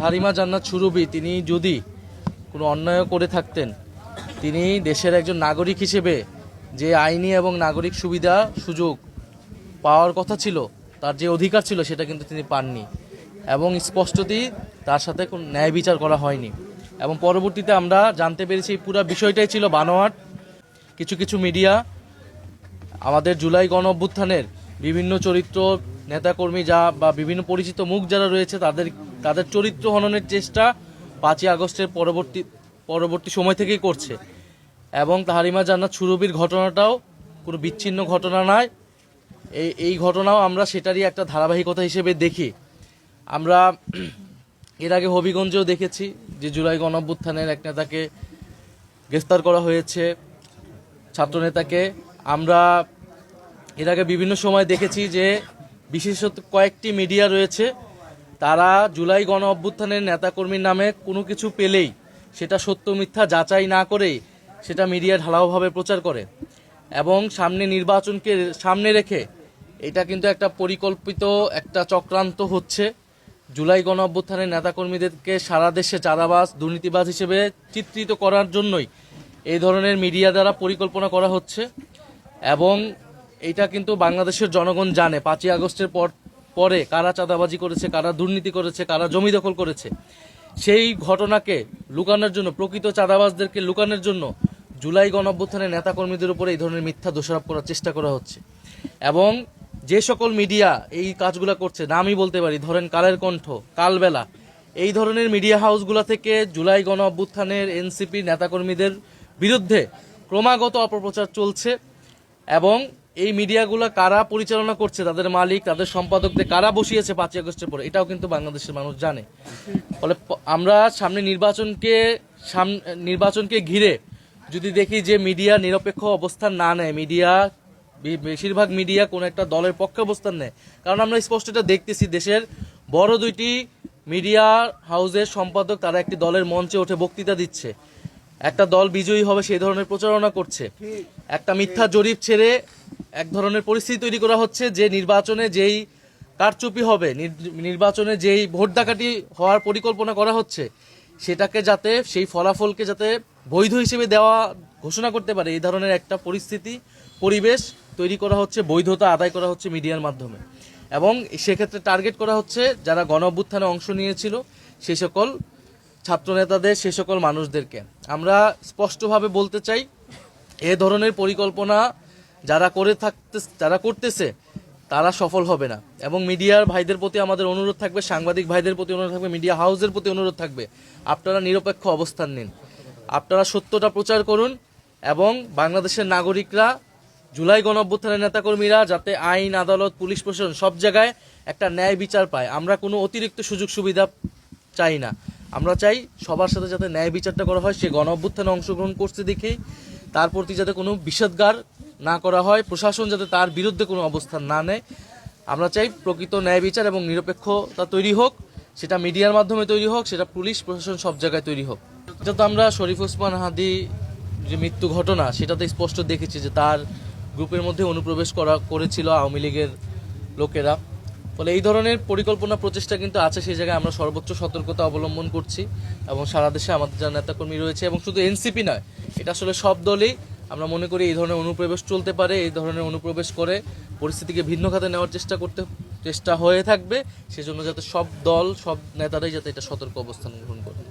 হারিমা জান্নাত সুরভি, তিনি যদি কোনো অন্যায় করে থাকতেন, তিনি দেশের একজন নাগরিক হিসেবে যে আইনি এবং নাগরিক সুবিধা, সুযোগ পাওয়ার কথা ছিল, তার যে অধিকার ছিল, সেটা কিন্তু তিনি পাননি। এবং স্পষ্টতই তার সাথে কোনো ন্যায় বিচার করা হয়নি। এবং পরবর্তীতে আমরা জানতে পেরেছি, এই পুরো বিষয়টাই ছিল বানোয়াট। কিছু কিছু মিডিয়া আমাদের জুলাই গণ অভ্যুত্থানের বিভিন্ন চরিত্র, নেতাকর্মী যা বা বিভিন্ন পরিচিত মুখ যারা রয়েছে, তাদের তাদের চরিত্র হননের চেষ্টা পাঁচই আগস্টের পরবর্তী পরবর্তী সময় থেকেই করছে। এবং তাহারিমা জান্নাত সুরবির ঘটনাটাও কোনো বিচ্ছিন্ন ঘটনা নয়। এই এই ঘটনাও আমরা সেটারই একটা ধারাবাহিকতা হিসেবে দেখি। আমরা এর আগে হবিগঞ্জেও দেখেছি যে জুলাই গণ অভ্যুত্থানের এক নেতাকে গ্রেফতার করা হয়েছে। ছাত্রনেতাকে আমরা এর আগে বিভিন্ন সময় দেখেছি যে বিশেষত কয়েকটি মিডিয়া রয়েছে তারা জুলাই গণ অভ্যুত্থানের নেতাকর্মীর নামে কোনো কিছু পেলেই সেটা সত্য মিথ্যা যাচাই না করেই সেটা মিডিয়া ঢালাওভাবে প্রচার করে। এবং সামনে নির্বাচনকে সামনে রেখে এটা কিন্তু একটা পরিকল্পিত একটা চক্রান্ত হচ্ছে। জুলাই গণ অভ্যুত্থানের নেতাকর্মীদেরকে সারা দেশে চাঁদাবাজ, দুর্নীতিবাজ হিসেবে চিত্রিত করার জন্যই এই ধরনের মিডিয়া দ্বারা পরিকল্পনা করা হচ্ছে। এবং এটা কিন্তু বাংলাদেশের জনগণ জানে। পাঁচই আগস্টের পর পরে কারা চাঁদাবাজি করেছে, কারা দুর্নীতি করেছে, কারা জমি দখল করেছে, সেই ঘটনাকে লুকানোর জন্য, প্রকৃত চাঁদাবাজদেরকে লুকানোর জন্য জুলাই গণ অভ্যুত্থানের নেতাকর্মীদের উপরে এই ধরনের মিথ্যা দোষারোপ করার চেষ্টা করা হচ্ছে। এবং যে সকল মিডিয়া এই কাজগুলো করছে নামই বলতে পারি, ধরেন কালের কণ্ঠ, কালবেলা, এই ধরনের মিডিয়া হাউসগুলো থেকে জুলাই গণ অভ্যুত্থানের এনসিপি নেতাকর্মীদের বিরুদ্ধে ক্রমাগত অপপ্রচার চলছে এবং এই মিডিয়াগুলো কারা পরিচালনা করছে, তাদের মালিক, তাদের সম্পাদকদের কারা বসিয়েছে পাঁচই আগস্টের পরে, এটাও কিন্তু বাংলাদেশের মানুষ জানে। ফলে আমরা সামনে নির্বাচনকে সাম নির্বাচনকে ঘিরে যদি দেখি যে মিডিয়া নিরপেক্ষ অবস্থান না নেয়, মিডিয়া বেশিরভাগ মিডিয়া কোনো একটা দলের পক্ষে অবস্থান নেয়। কারণ আমরা স্পষ্ট এটা দেখতেছি, দেশের বড় দুইটি মিডিয়া হাউসের সম্পাদক তারা একটি দলের মঞ্চে উঠে বক্তৃতা দিচ্ছে। একটা দল বিজয়ী হবে সেই ধরনের প্রচারণা করছে। একটা মিথ্যা জরিপ ছেড়ে এক ধরনের পরিস্থিতি তৈরি করা হচ্ছে যে নির্বাচনে যেই কারচুপি হবে, নির- নির্বাচনে যেই ভোট ডাকাটি হওয়ার পরিকল্পনা করা হচ্ছে, সেটাকে যাতে, সেই ফলাফলকে যাতে বৈধ হিসেবে দেওয়া ঘোষণা করতে পারে, এই ধরনের একটা পরিস্থিতি, পরিবেশ তৈরি করা হচ্ছে, বৈধতা আদায় করা হচ্ছে মিডিয়ার মাধ্যমে। এবং সেক্ষেত্রে টার্গেট করা হচ্ছে যারা গণ অভ্যুত্থানে অংশ নিয়েছিল, সে সকল ছাত্রনেতাদের, সে সকল মানুষদেরকে। আমরা স্পষ্টভাবে বলতে চাই, এ ধরনের পরিকল্পনা যারা করে থাকতে যারা করতেছে, তারা সফল হবে না। এবং মিডিয়ার ভাইদের প্রতি আমাদের অনুরোধ থাকবে, সাংবাদিক ভাইদের প্রতি অনুরোধ থাকবে, মিডিয়া হাউসের প্রতি অনুরোধ থাকবে। আপনারা নিরপেক্ষ অবস্থান নিন। আপনারা সত্যটা প্রচার করুন এবং বাংলাদেশের নাগরিকরা, জুলাই গণ অভ্যুত্থানের নেতাকর্মীরা যাতে আইন, আদালত, পুলিশ প্রশাসন সব জায়গায় একটা ন্যায় বিচার পায়। আমরা কোনো অতিরিক্ত সুযোগ সুবিধা চাই না। আমরা চাই সবার সাথে যাতে ন্যায় বিচারটা করা হয়। সে গণ অভ্যুত্থানে অংশগ্রহণ করছে দেখেই। তার প্রতি যাতে কোনো বিষেধগার না করা হয়। প্রশাসন যাতে তার বিরুদ্ধে কোনো অবস্থান না নেয়। আমরা চাই প্রকৃত ন্যায় বিচার এবং নিরপেক্ষতা তৈরি হোক, সেটা মিডিয়ার মাধ্যমে তৈরি হোক, সেটা পুলিশ, প্রশাসন সব জায়গায় তৈরি হোক। এটা তো আমরা শরীফ ওসমান হাদি যে মৃত্যু ঘটনা, সেটাতে স্পষ্ট দেখেছি যে তার গ্রুপের মধ্যে অনুপ্রবেশ করা, করেছিল আওয়ামী লীগের লোকেরা। ফলে এই ধরনের পরিকল্পনা, প্রচেষ্টা কিন্তু আছে, সেই জায়গায় আমরা সর্বোচ্চ সতর্কতা অবলম্বন করছি এবং সারা দেশে আমাদের যারা নেতাকর্মী রয়েছে এবং শুধু এনসিপি নয়, এটা আসলে সব দলেই আমরা মনে করি এই ধরনের অনুপ্রবেশ চলতে পারে, এই ধরনের অনুপ্রবেশ করে পরিস্থিতিকে ভিন্ন খাতে নেওয়ার চেষ্টা করতে, চেষ্টা হয়ে থাকবে। সেজন্য যাতে সব দল, সব নেতারাই যাতে এটা সতর্ক অবস্থান গ্রহণ করে।